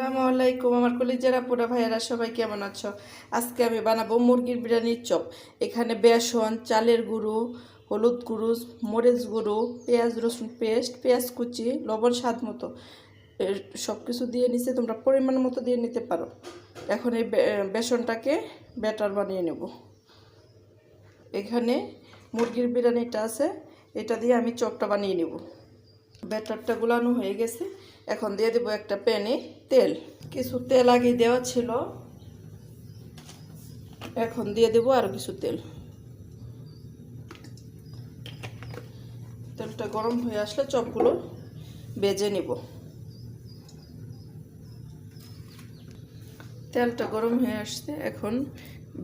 আসসালামু আলাইকুম। আমার কলিজারা পুরা ভাইয়েরা, সবাই কেমন আছো? আজকে আমি বানাবো মুরগির বিরিয়ানির চপ। এখানে বেসন, চালের গুঁড়ো, হলুদ গুঁড়ো, মরিচ গুঁড়ো, পেঁয়াজ, রসুন পেস্ট, পেঁয়াজ কুচি, লবণ স্বাদ মতো। সব কিছু দিয়ে নিচে তোমরা পরিমাণ মতো দিয়ে নিতে পারো। এখন এই বেসনটাকে ব্যাটার বানিয়ে নেব। এখানে মুরগির বিরিয়ানিটা আছে। এটা দিয়ে আমি চপটা বানিয়ে নেব। ব্যাটারটা গুলানো হয়ে গেছে। এখন দিয়ে দেবো একটা প্যানে তেল। কিছু তেল আগে দেওয়া ছিল। এখন দিয়ে দেবো আরও কিছু তেল। তেলটা গরম হয়ে আসলে চপগুলো বেজে নিব। তেলটা গরম হয়ে আসছে, এখন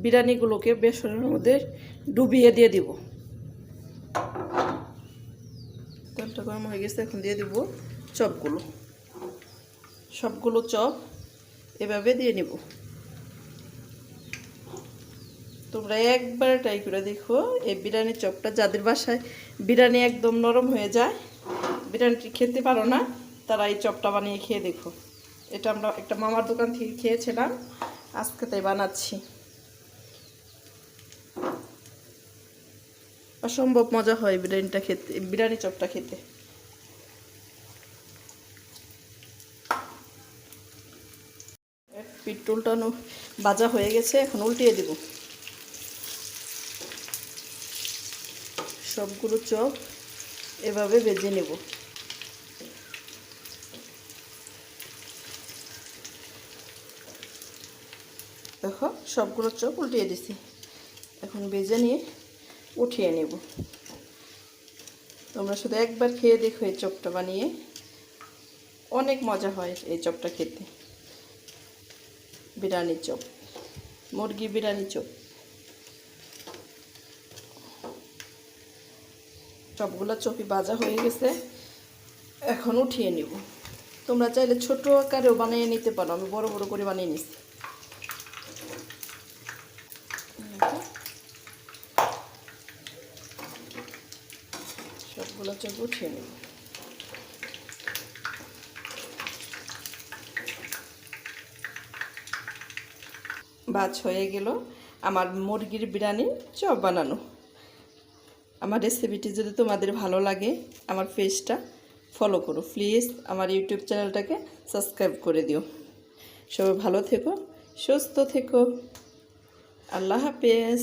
বিরিয়ানিগুলোকে বেসনের মধ্যে ডুবিয়ে দিয়ে দিব। তেলটা গরম হয়ে গেছে, এখন দিয়ে দিব চপগুলো। সবগুলো চপ এভাবে দিয়ে নিব। তোমরা একবার ট্রাই করে দেখো, এই বিরিয়ানির চপটা যাদের বাসায় বিরিয়ানি একদম নরম হয়ে যায়, বিরিয়ানিটি খেতে পারো না, তারা এই চপটা বানিয়ে খেয়ে দেখো। এটা আমরা একটা মামার দোকান থেকে খেয়েছিলাম, আজকে তাই বানাচ্ছি। অসম্ভব মজা হয় বিরিয়ানিটা খেতে, বিরিয়ানি চপটা খেতে। উল্টানো ভাজা হয়ে গেছে, এখন উল্টিয়ে দিব। সবগুলো চপ এভাবে বেজে নেব। দেখো, সবগুলো চপ উল্টিয়ে দিছি। এখন বেজে নিয়ে উঠিয়ে নেব। তোমরা শুধু একবার খেয়ে দেখো এই চপটা বানিয়ে। অনেক মজা হয় এই চপটা খেতে। বিরিয়ানি চপ, মুরগি বিরিয়ানি চপ। চপগুলো চপি ভাজা হয়ে গেছে। এখন উঠিয়ে নিব। তোমরা চাইলে ছোট আকারেও বানিয়ে নিতে পারো। আমি বড় বড় করে বানিয়ে নিচ্ছি সবগুলো চপ উঠিয়ে নেব। বাজ হয়ে গেল। আমার মুরগির বিরিয়ানি চপ বানানো। আমার রেসিপিটি যদি তোমাদের ভালো লাগে, আমার পেজটা ফলো করো। প্লিজ আমার ইউটিউব চ্যানেলটাকে সাবস্ক্রাইব করে দিও। সবাই ভালো থেকো, সুস্থ থেকো। আল্লাহ হাফেজ।